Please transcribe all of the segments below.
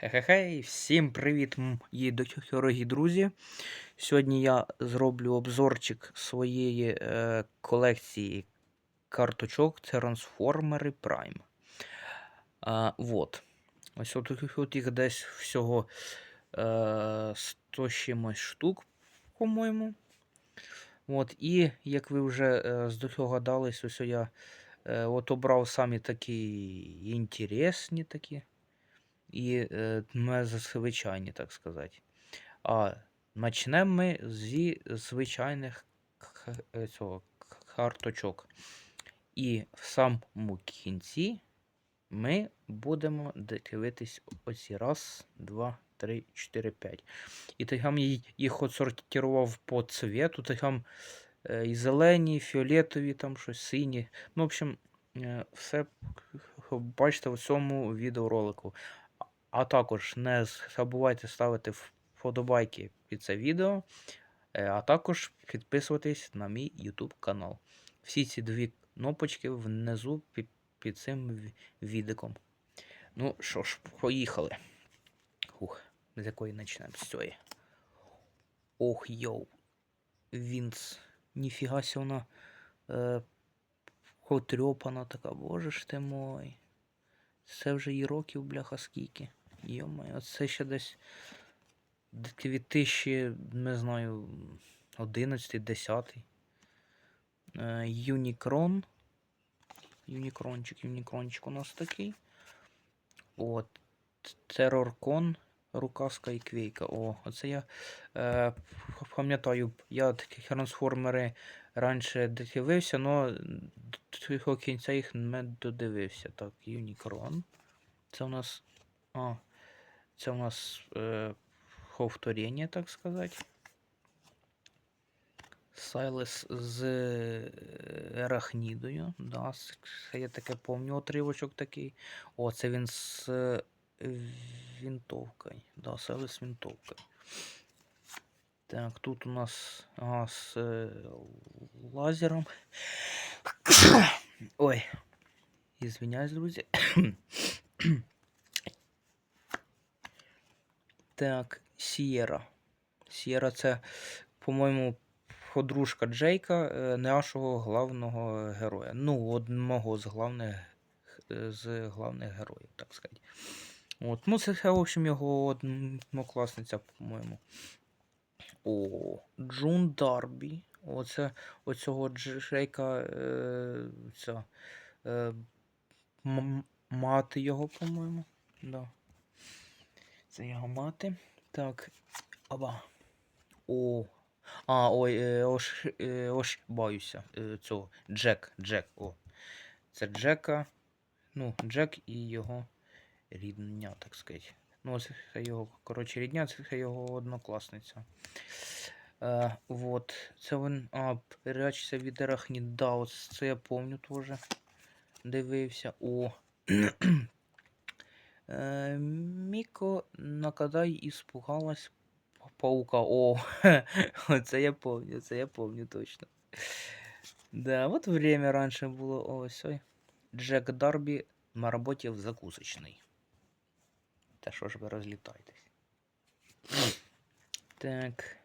Хе-хе-хей, всім привіт, мої дорогі друзі. Сьогодні я зроблю обзорчик своєї е, колекції карточок Трансформери Prime. А, вот. Ось от, їх десь всього е, 100 чимось штук, по-моєму. От, і як ви вже е, здогадались, ось я е, от обрав самі такі інтересні такі і е, звичайні, так сказати. А почнемо ми зі звичайних е, цього, карточок. І в самому кінці ми будемо дивитись оці раз, два, три, чотири, п'ять. І там я їх отсортував по цвету, там е, і зелені, і фіолетові, там щось сині. Ну, в общем, е, все бачите в цьому відеоролику. А- також не забувайте ставити вподобайки під це відео, е, а також підписуватись на мій YouTube канал. Всі ці дві кнопочки внизу під, під цим ві- відиком. Ну що ж, поїхали. Ух, з якої почнемо? З цієї. Ох, йоу. Вінс. Ніфіга сі вона е, потрьопана така, боже ж ти мой. Це вже і років, бляха, скільки. Йомай, оце ще десь 2000, не знаю, 11, 10. Юнікрон. Юнікрончик, Юнікрончик у нас такий. От. Тероркон, Рукаска і Квейка. О, оце я е, пам'ятаю, я такі трансформери раніше дивився, але до кінця їх не додивився. Так, Юнікрон. Це у нас. А, це у нас е, повторення, так сказати. Сайлес з е, Арахнідою. Да, я таке помню отривочок такий. О, це він з е, вінтовкою. Да, Сайлес з. Так, тут у нас ага, з е, лазером. Ой. Извиняюсь, друзі. Так, Сієра. Сієра це, по-моєму, подружка Джейка, е, нашого главного героя. Ну, одного з главних, е, з главних героїв, так сказати. От, ну, це, в общем, його однокласниця, по-моєму. О, Джун Дарбі. Оце оцього Джейка. Е, ця, е, мати його, по-моєму. Да. Це його мати. Так. Аба. О. А, ой, е, ош, е, ошибаюся. Е, цього. Джек. Джек. О. Це Джека. Ну, Джек і його рідня, так сказати. Ну, це його, коротше, рідня, це його однокласниця. Е, вот. Це він. А, передача від Арахніда. Це я помню теж. Дивився. О. Міко Накадай іспугалась па- паука. О, це я помню, це я помню точно. Да, вот время раньше было. Ось ой. Джек Дарбі на роботі в закусочній. Та що ж ви розлітаєтесь? Так.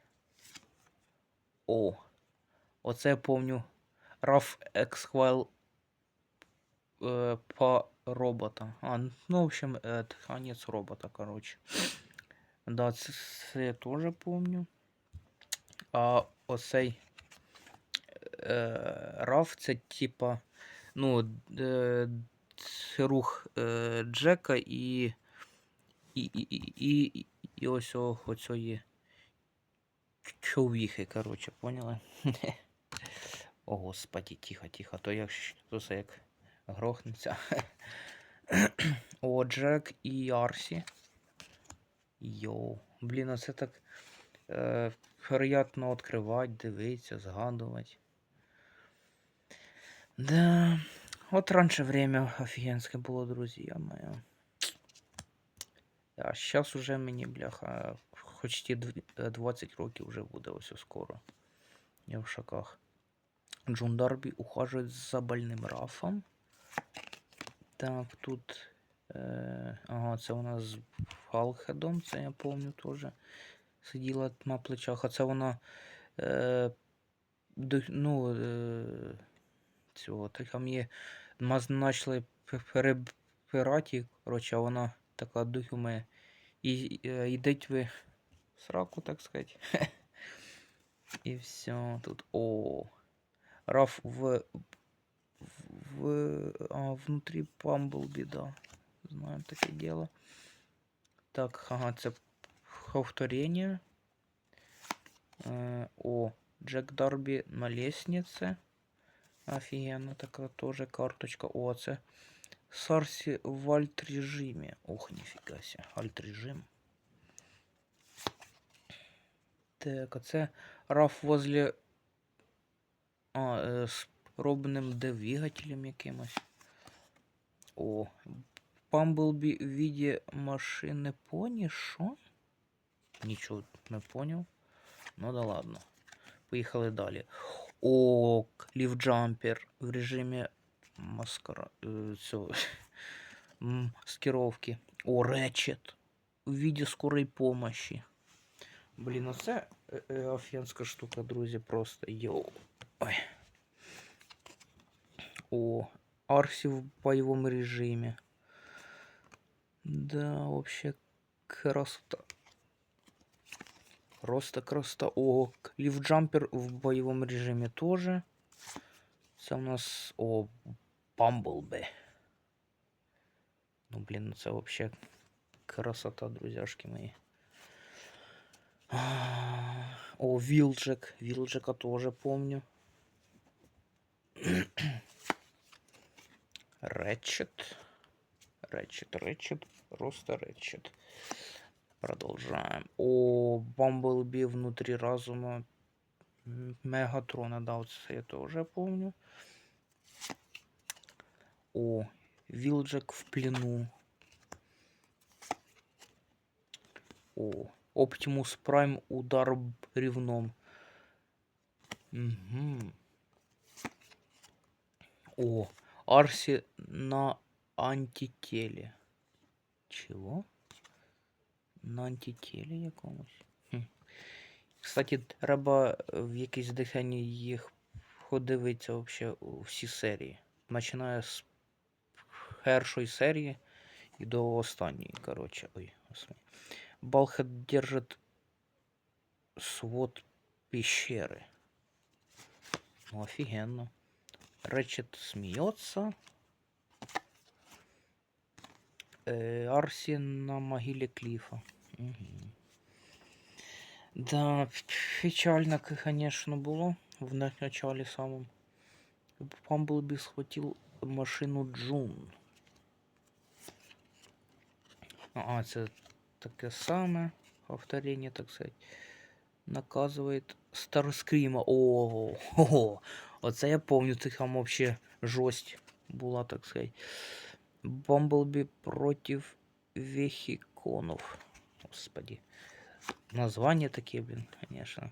О. Оце я помню. Раф Ексхвайл э, по робота. А, ну, в общем, э, конец робота, короче. Да, це, це я теж помню. А оцей е, Раф це типа, ну, е, рух Джека і. І, і, і, і, і ось о- човіхи, короче, поняли? О, господи, тихо, тихо, то як то це як грохнеться. О, Джек і Арсі. Йоу. Блін, а це так е, приятно відкривати, дивитися, згадувати. Да. От раніше время офігенське було, друзі, моє. А зараз уже мені, бляха, дв- е, 20 років вже буде ось скоро. Я в шоках. Джон Дарбі ухажує за больним Рафом. Так, тут Е, ага, це вона з Фалхедом, це я пам'ятаю теж. Сиділа на плечах, а це вона. Е, ну, е, цього, так там є. Нас почали перебирати, коротше, а вона така думає. І е, йдеть ви сраку, так сказати. І все тут. О. Раф в. В. А, внутрі Памблбі, да. Знаем таке дело. Так, ага, це повторение. Э, о, Джек Дарби на лестнице. Офигенно, такая тоже карточка. О, це Сарсі в альт режимі. Ох, ніфіга ся. Альт режим. Так, а це Раф возле. А, е, з робним двигателем якимось. О, Памблбі в виде машины пони, шо? Нічого не поняв. Ну да ладно. Поїхали далі. О, ліфджампер в режимі маскара... е, цього, маскировки. О, речет. В виде скорой помощи. Блін, оце е, е, офігенська штука, друзі, просто йоу. Ой. О, Арсі в бойовому режимі. Да, вообще красота. Просто красота. О, лифджампер в боевом режиме тоже. Це у нас... О, Бамблбе. Ну, блин, це вообще красота, друзяшки мои. О, Вилджек. Вилджека тоже помню. Рэтчет. Рэтчет, Рэтчет, просто Рэтчет. Продолжаем. О, Бамблби внутри разума Мегатрона, да, вот это тоже помню. О, Вилджек в плену. О, Оптимус Прайм удар бревном. Угу. О, Арси на антителе. Чого? На антителі якомусь. Хм. Кстати, треба в якійсь диханні їх подивитися вообще всі серії. Починає з першої серії і до останньої, короче. Ой, господи. Балхет держит свод пещеры. Ну, офигенно. Речет смеется. Э, Арсі на могилі Кліфа. Угу. Да, печально, конечно, було в начале самом. Памблби схватил машину Джун. А, це таке саме повторение, так сказать. Наказывает Старскріма. Ого, ого. Оце я помню, це там вообще жесть була, так сказать. Бамблби против Вехиконов. Господи. Название такие, блин, конечно.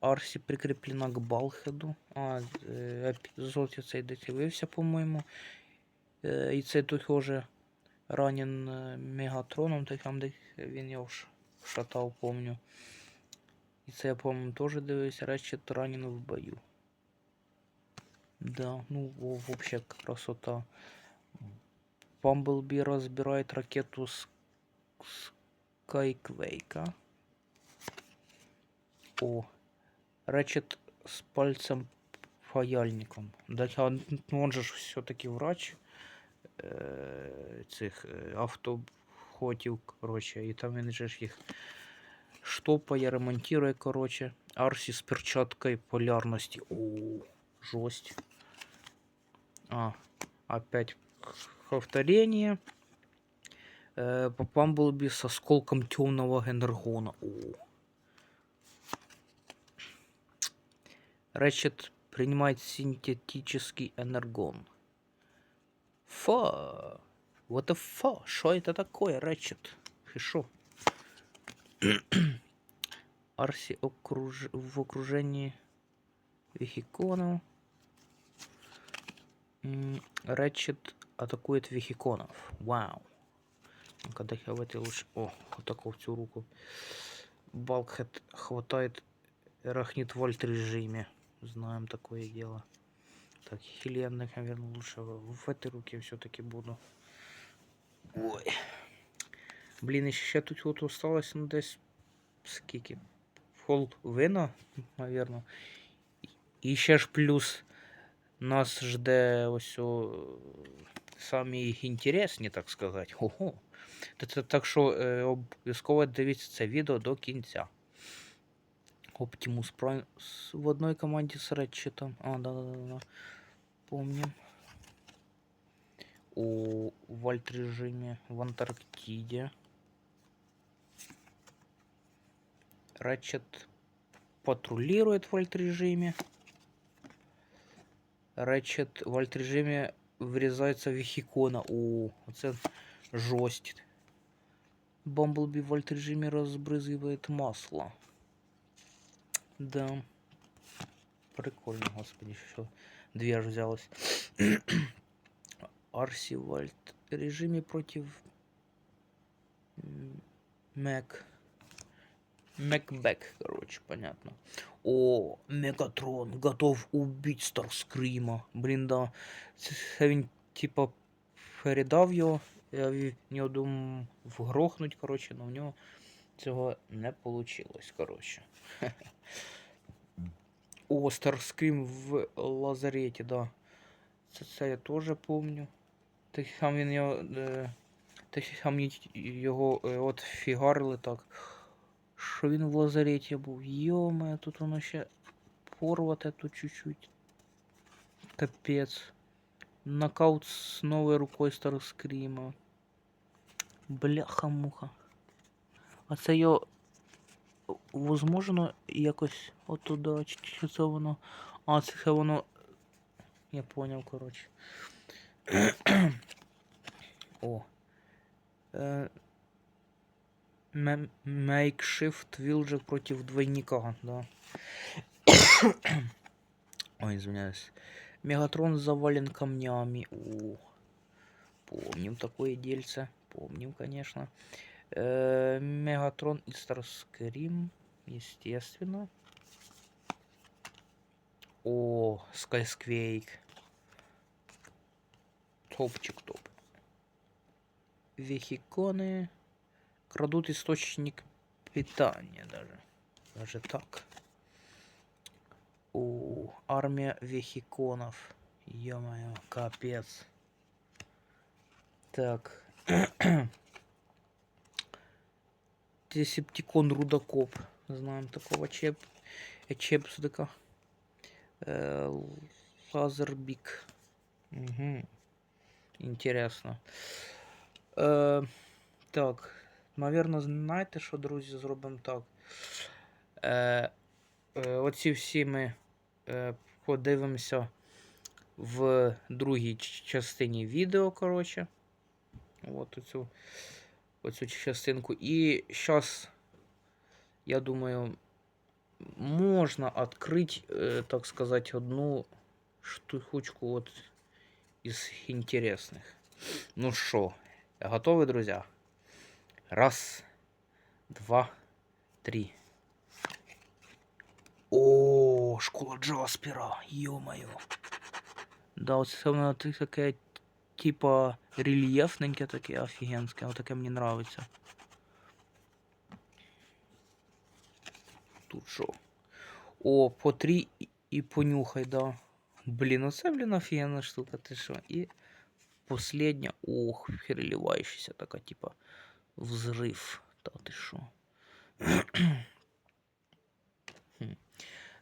Арсі прикреплена к Балхеду. А, епізод цей дивився, по-моєму. І це теж ранен Мегатроном, так там де він його шатав, помню. І це я, по-моєму, теж дивився, Речет ранен в бою. Да, ну, вообще красота. Бамблби разбирает ракету с Скайквейка. О, Рэчет с пальцем паяльником. Да, ну, он же все-таки врач э, цих э, автоходів, короче, і там він же ж їх штопає, ремонтує, короче. Арсі з перчаткою полярності. О, жесть. А, опять повторение. Э, по Памблби с осколком темного энергона. О. Рэчет принимает синтетический энергон. Фа. Вот это фа. Что это такое, Рэчет? И шо? Арси окруж... в окружении вехиконов. Рэчет атакует вехиконов. Вау. Ну-ка, давайте лучше... О, вот такого в цю руку. Балкхед хватает арахнит вольт режиме. Знаем такое дело. Так, Хелен, наверное, лучше в, в этой руке все-таки буду. Ой. Блін, і ще тут от осталось, ну десь скільки? Пол вина, наверное. І ще ж плюс нас жде ось о, самі інтересні, так сказати. Ого. Та це Так що е, обов'язково дивіться це відео до кінця. Optimus Prime с- в одной команде с Ретчетом. А, да-да-да. Помним. О вальт режиме в Антарктиде. Ретчет патрулирует в вальт режиме. Ретчет в вальт режиме врезается в Вехикона. О, это жесть. Бамблби в вальт режиме разбрызгивает масло. Да. Прикольно, господи, что две аж взялось. Арси в вальт режиме против м, Мэг. Макбек, короче, понятно. О, Мегатрон готов убить Старскрима. Блін, да. Це, він, типа, передав його. Я в нього думав вгрохнуть, короче, но в нього цього не получилось, короче. О, Старскрим в лазареті, да. Це, це я теж помню. Так там він його. Е, так там й- його е, от фігарили так. Що він в лазареті був. Йоме, тут воно ще порвате тут чуть-чуть. Капець. Нокаут з новою рукою Старскріма. Бляха-муха. А це його возможно якось отуда, чи, це воно. А, це воно. Я понял, коротше. О. Е, М- Makeshift Вилджек против двойника, да. Ой, извиняюсь. Мегатрон завален камнями. О, помним такое дельце. Помним, конечно. Э, Мегатрон и Старскрим, естественно. О, Скайсквейк. Топчик топ. Вехиконы крадут источник питания даже. Даже так. О, армия вехиконов. Ё-моё, капец. Так. Десептикон Рудокоп. Знаем такого чеп. Э, Чепсдека. Э, Лазербик. Угу. Интересно. Е, так. Навірно, знаєте, що, друзі, зробимо так. Е, е, оці всі ми е, подивимося в другій частині відео, коротше. От оцю, оцю частинку. І зараз, я думаю, можна відкрити, е, так сказати, одну штучку от із інтересних. Ну що, готові, друзі? Раз, два, три. О, школа Джаспера, ё-моё. Да, вот це воно таке, типа, рельєфненьке таке, офігенське, отаке мені нравиться. Тут що? О, по три і понюхай, да. Блін, оце, блін, офігенна штука, ти що? І последня, ох, переливающаяся така, типа, взрыв. Та ти що?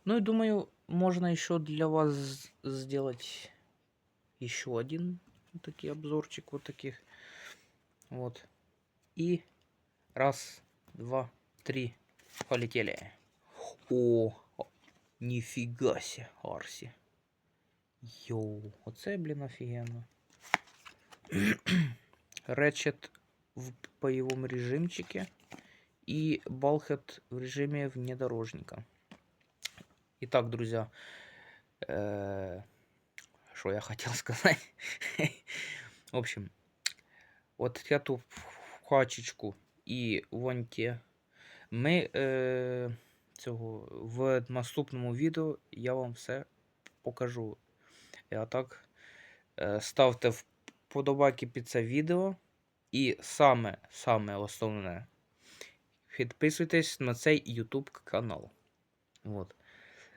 Ну и думаю, можно еще для вас сделать еще один вот обзорчик вот таких. Вот. И раз, два, три. Полетели. О, нифига себе, Арси. Йоу, оце, блін, офігенно. Речет в боевом режимчике и Балхет в режиме внедорожника. Итак, друзья, э, что я хотел сказать? В общем, от я ту качечку і вон ті. Ми е, цього в наступному відео я вам все покажу. А так, е, ставте вподобайки під це відео. І саме, саме основне, підписуйтесь на цей YouTube канал. От.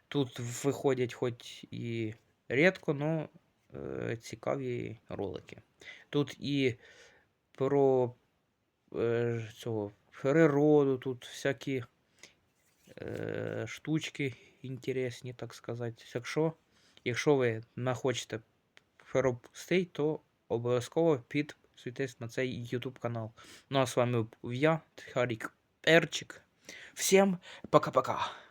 Тут виходять хоч і рідко, але е, цікаві ролики. Тут і про е, цього, природу, тут всякі е, штучки інтересні, так сказати. Якщо, якщо ви не хочете пропустити, то обов'язково підписуйтесь на цей YouTube канал. Ну а з вами був я, Харік Перчик. Всім пока-пока.